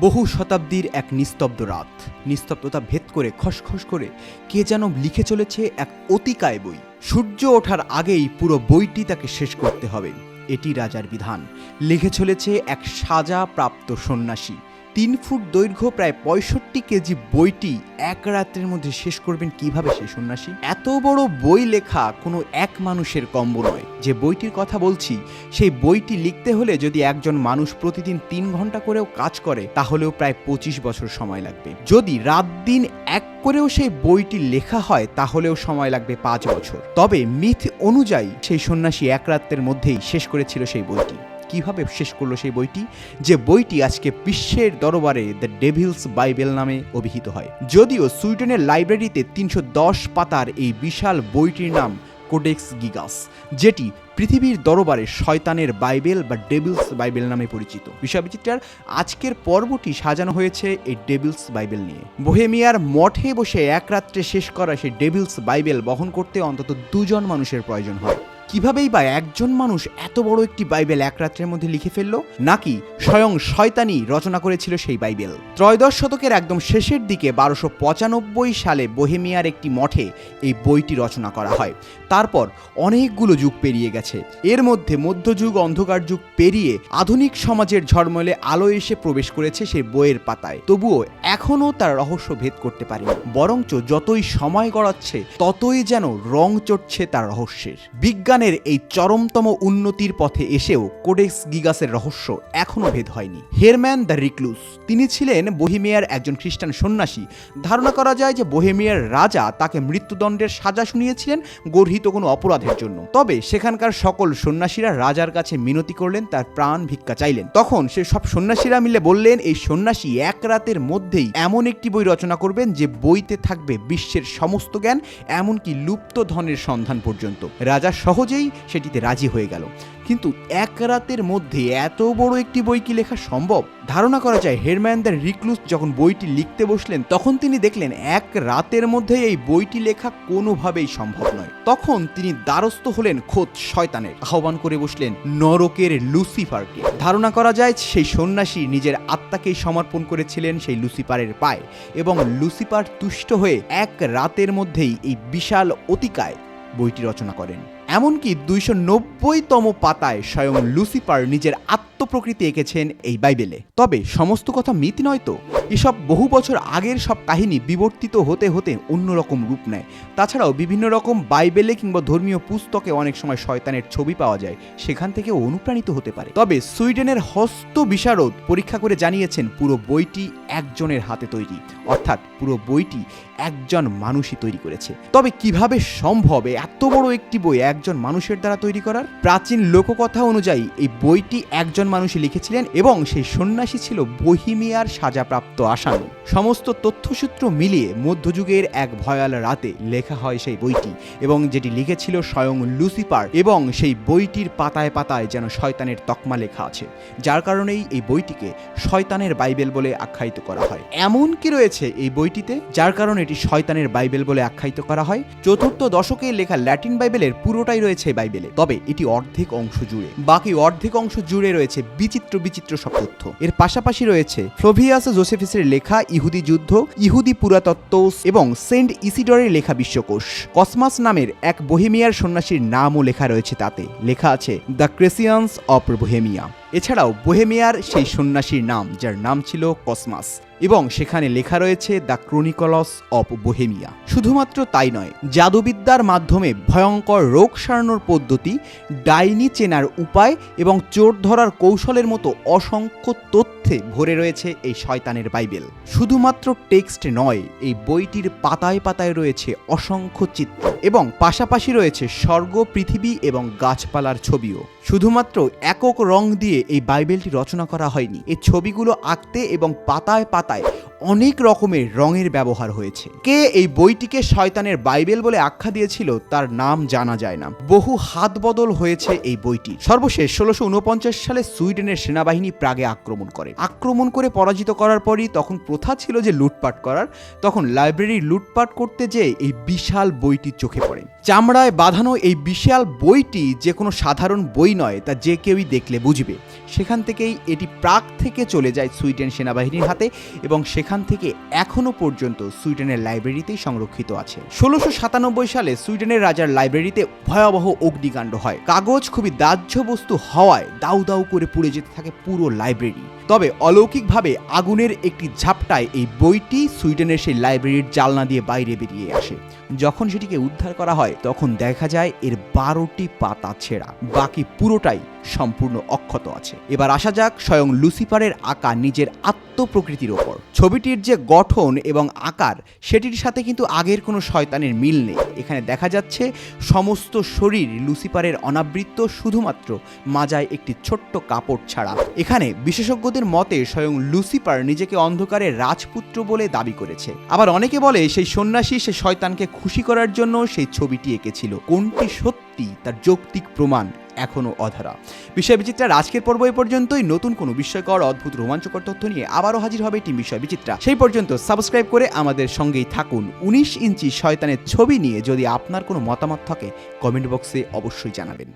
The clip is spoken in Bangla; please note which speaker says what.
Speaker 1: বহু শতাব্দীর এক নিস্তব্ধ রাত। নিস্তব্ধতা ভেদ করে, খসখস করে কে যেন লিখে চলেছে এক অতিকায় বই। সূর্য ওঠার আগেই পুরো বইটি তাকে শেষ করতে হবে। এটি রাজার বিধান। লিখে চলেছে এক সাজা প্রাপ্ত সন্ন্যাসী। তিন ফুট দৈর্ঘ্য প্রায় পঁয়ষট্টি কেজি বইটি এক রাত্রের মধ্যে শেষ করবেন কীভাবে সেই সন্ন্যাসী? এত বড় বই লেখা কোনো এক মানুষের কম্ব নয়। যে বইটির কথা বলছি, সেই বইটি লিখতে হলে যদি একজন মানুষ প্রতিদিন তিন ঘণ্টা করেও কাজ করে, তাহলেও প্রায় পঁচিশ বছর সময় লাগবে। যদি রাত দিন এক করেও সেই বইটি লেখা হয়, তাহলেও সময় লাগবে পাঁচ বছর। তবে মিথ অনুযায়ী সেই সন্ন্যাসী এক রাত্রের মধ্যেই শেষ করেছিল সেই বইটি। কীভাবে শেষ করল সেই বইটি? যে বইটি আজকে বিশ্বের দরবারে দ্য ডেভিলস বাইবেল নামে অভিহিত হয়। যদিও সুইডেনের লাইব্রেরিতে তিনশো দশ পাতার এই বিশাল বইটির নাম কোডেক্স গিগাস যেটি পৃথিবীর দরবারে শয়তানের বাইবেল বা ডেভিলস বাইবেল নামে পরিচিত। বিশ্ববিচিত্রার আজকের পর্বটি সাজানো হয়েছে এই ডেভিলস বাইবেল নিয়ে। বোহেমিয়ার মঠে বসে এক রাত্রে শেষ করা সেই ডেভিলস বাইবেল বহন করতে অন্তত দুজন মানুষের প্রয়োজন হয়। কিভাবেই বা একজন মানুষ এত বড় একটি বাইবেল এক রাত্রের মধ্যে লিখে ফেলল, নাকি স্বয়ং শয়তানি রচনা করেছিল সেই বাইবেল? ত্রয়োদশ শতকের একদম শেষের দিকে বারোশো পঁচানব্বই সালে বোহেমিয়ার একটি মঠে এই বইটি রচনা করা হয়। তারপর অনেকগুলো যুগ পেরিয়ে গেছে। এর মধ্যে মধ্যযুগ, অন্ধকার যুগ পেরিয়ে আধুনিক সমাজের ঝড়মলে আলো এসে প্রবেশ করেছে সেই বইয়ের পাতায়। তবুও এখনও তার রহস্য ভেদ করতে পারেনি। বরঞ্চ যতই সময় গড়াচ্ছে, ততই যেন রং চড়ছে তার রহস্যের। বিজ্ঞানের এই চরমতম উন্নতির পথে এসেও কোডেক্স গিগাসের রহস্য এখনও ভেদ হয়নি। হেরম্যান দ্য রিক্লুস, তিনি ছিলেন বহিমিয়ার একজন খ্রিস্টান সন্ন্যাসী। ধারণা করা যায় যে বহেমিয়ার রাজা তাকে মৃত্যুদণ্ডের সাজা শুনিয়েছিলেন গর্হিত কোনো অপরাধের জন্য। তবে সেখানকার সকল সন্ন্যাসীরা রাজার কাছে মিনতি করলেন, তার প্রাণ ভিক্ষা চাইলেন। তখন সে সব সন্ন্যাসীরা মিলে বললেন, এই সন্ন্যাসী এক রাতের মধ্যেই এমন একটি বই রচনা করবেন যে বইতে থাকবে বিশ্বের সমস্ত জ্ঞান, এমনকি লুপ্ত ধনের সন্ধান পর্যন্ত। রাজা সহজেই সেটিতে রাজি হয়ে গেল। কিন্তু এক রাতের মধ্যে এত বড় একটি বই কি লেখা সম্ভব? ধারণা করা যায় হেরম্যান দ্য রিক্লুস যখন বইটি লিখতে বসলেন, তখন তিনি দেখলেন এক রাতের মধ্যে এই বইটি লেখা কোনোভাবেই সম্ভব নয়। তখন তিনি দ্বারস্থ হলেন খোদ শয়তানের। আহ্বান করে বসলেন নরকের লুসিফারকে। ধারণা করা যায় সেই সন্ন্যাসী নিজের আত্মাকেই সমর্পণ করেছিলেন সেই লুসিফারের পায়ে এবং লুসিফার তুষ্ট হয়ে এক রাতের মধ্যেই এই বিশাল অতিকায় বইটি রচনা করেন। এমনকি দুইশো নব্বইতম পাতায় স্বয়ং লুসিফার নিজের আত্মপ্রকৃতি এঁকেছেন এই বাইবেলে। তবে সমস্ত কথা মিথ নয় তো? এসব বহু বছর আগের সব কাহিনী বিবর্তিত হতে হতে অন্যরকম রূপ নেয়। তাছাড়াও বিভিন্ন রকম বাইবেলে কিংবা ধর্মীয় পুস্তকে অনেক সময় শয়তানের ছবি পাওয়া যায়, সেখান থেকে অনুপ্রাণিত হতে পারে। তবে সুইডেনের হস্ত বিশারদ পরীক্ষা করে জানিয়েছেন পুরো বইটি একজনের হাতে তৈরি। অর্থাৎ পুরো বইটি একজন মানুষই তৈরি করেছে। তবে কীভাবে সম্ভব এত বড় একটি বই একজন মানুষের দ্বারা তৈরি করার? প্রাচীন লোককথা অনুযায়ী এই বইটি একজন মানুষই লিখেছিলেন এবং সেই সন্ন্যাসী ছিল বহিমিয়ার সাজাপ্রাপ্ত আসামি। সমস্ত তথ্যসূত্র মিলিয়ে মধ্যযুগের এক ভয়াল রাতে লেখা হয় সেই বইটি এবং যেটি লিখেছিল স্বয়ং লুসিফার এবং সেই বইটির পাতায় পাতায় যেন শয়তানের তকমা লেখা আছে। যার কারণেই এই বইটিকে শয়তানের বাইবেল বলে আখ্যায়িত করা হয়। এমন কি রয়েছে এই বইটিতে? যার কারণে এটি শয়তানের বাইবেল বলে আখ্যায়িত করা হয়। চতুর্থ দশকে লেখা ল্যাটিন বাইবেলের পুরোটাই রয়েছে বাইবেলে, তবে এটি অর্ধেক অংশ জুড়ে। বাকি অর্ধেক অংশ জুড়ে রয়েছে বিচিত্র বিচিত্র সব তথ্য। এর পাশাপাশি রয়েছে ফ্লোভিয়াস জোসেফিসের লেখা ইহুদি যুদ্ধ, ইহুদি পুরাতত্ত্ব এবং সেন্ট ইসিডরের লেখা বিশ্বকোষ। কসমাস নামের এক বহেমিয়ার সন্ন্যাসীর নামও লেখা রয়েছে তাতে। লেখা আছে, দ্য ক্রেসিয়ান্স অফ বোহেমিয়া এছাড়াও বোহেমিয়ার সেই সন্ন্যাসীর নাম, যার নাম ছিল কসমাস। এবং সেখানে লেখা রয়েছে দ্য ক্রনিকলস অফ বোহেমিয়া শুধুমাত্র তাই নয়, জাদুবিদ্যার মাধ্যমে ভয়ঙ্কর রোগ সারানোর পদ্ধতি, ডাইনি চেনার উপায় এবং চোর ধরার কৌশলের মতো অসংখ্য তথ্যে ভরে রয়েছে এই শয়তানের বাইবেল। শুধুমাত্র টেক্সট নয়, এই বইটির পাতায় পাতায় রয়েছে অসংখ্য চিত্র এবং পাশাপাশি রয়েছে স্বর্গ, পৃথিবী এবং গাছপালার ছবিও। শুধুমাত্র একক রং দিয়ে এই বাইবেলটি রচনা করা হয়নি। এই ছবিগুলো আঁকতে এবং পাতায় পাতায় 对 অনেক রকমের রঙের ব্যবহার হয়েছে। কে এই বইটিকে শয়তানের বাইবেল বলে আখ্যা দিয়েছিল তার নাম জানা যায় না। বহু হাত বদল হয়েছে এই বইটি সর্বশেষ ষোলোশো উনপঞ্চাশ সালে সুইডেনের সেনাবাহিনী প্রাগে আক্রমণ করে। আক্রমণ করে পরাজিত করার পরই তখন প্রথা ছিল যে লুটপাট করার। তখন লাইব্রেরি লুটপাট করতে যেয়ে এই বিশাল বইটি চোখে পড়ে। চামড়ায় বাঁধানো এই বিশাল বইটি যে কোনো সাধারণ বই নয়, তা যে কেউই দেখলে বুঝবে। সেখান থেকেই এটি প্রাগ থেকে চলে যায় সুইডেন সেনাবাহিনীর হাতে এবং সেখান থেকে এখনও পর্যন্ত সুইডেনের লাইব্রেরিতেই সংরক্ষিত আছে। ষোলোশো সাতানব্বই সালে সুইডেনের রাজার লাইব্রেরিতে ভয়াবহ অগ্নিকাণ্ড হয়। কাগজ খুবই দাহ্য বস্তু হওয়ায় দাউ দাউ করে পুড়ে যেতে থাকে পুরো লাইব্রেরি। তবে অলৌকিকভাবে আগুনের একটি ঝাপটায় এই বইটি সুইডেনের সেই লাইব্রেরির জালনা দিয়ে বাইরে বেরিয়ে আসে। যখন সেটিকে উদ্ধার করা হয়, তখন দেখা যায় এর বারোটি পাতা ছেঁড়া। বাকি পুরোটাই সম্পূর্ণ অক্ষত আছে। এবার আসা যাক স্বয়ং লুসিফারের আঁকা নিজের আত্মপ্রকৃতির ওপর। ছবিটির যে গঠন এবং আকার, সেটির সাথে কিন্তু আগের কোনো শয়তানের মিল নেই। এখানে দেখা যাচ্ছে সমস্ত শরীর লুসিফারের অনাবৃত্ত শুধুমাত্র মাজায় একটি ছোট্ট কাপড় ছাড়া। এখানে বিশেষজ্ঞদের মতে স্বয়ং লুসিফার নিজেকে অন্ধকারের রাজপুত্র বলে দাবি করেছে। আবার অনেকে বলে সেই সন্ন্যাসী সে শয়তানকে খুশি করার জন্য সেই ছবিটি এঁকেছিল। কোনটি সত্যি তার যৌক্তিক প্রমাণ এখনও অধারা। বিষয় বিচিত্রার আজকের পর্ব এ পর্যন্তই। নতুন কোনো বিস্ময়কর, অদ্ভুত, রোমাঞ্চকর তথ্য নিয়ে আবারও হাজির হবে টিম বিষয় বিচিত্রা সেই পর্যন্ত সাবস্ক্রাইব করে আমাদের সঙ্গেই থাকুন। উনিশ ইঞ্চি শয়তানের ছবি নিয়ে যদি আপনার কোনো মতামত থাকে, কমেন্ট বক্সে অবশ্যই জানাবেন।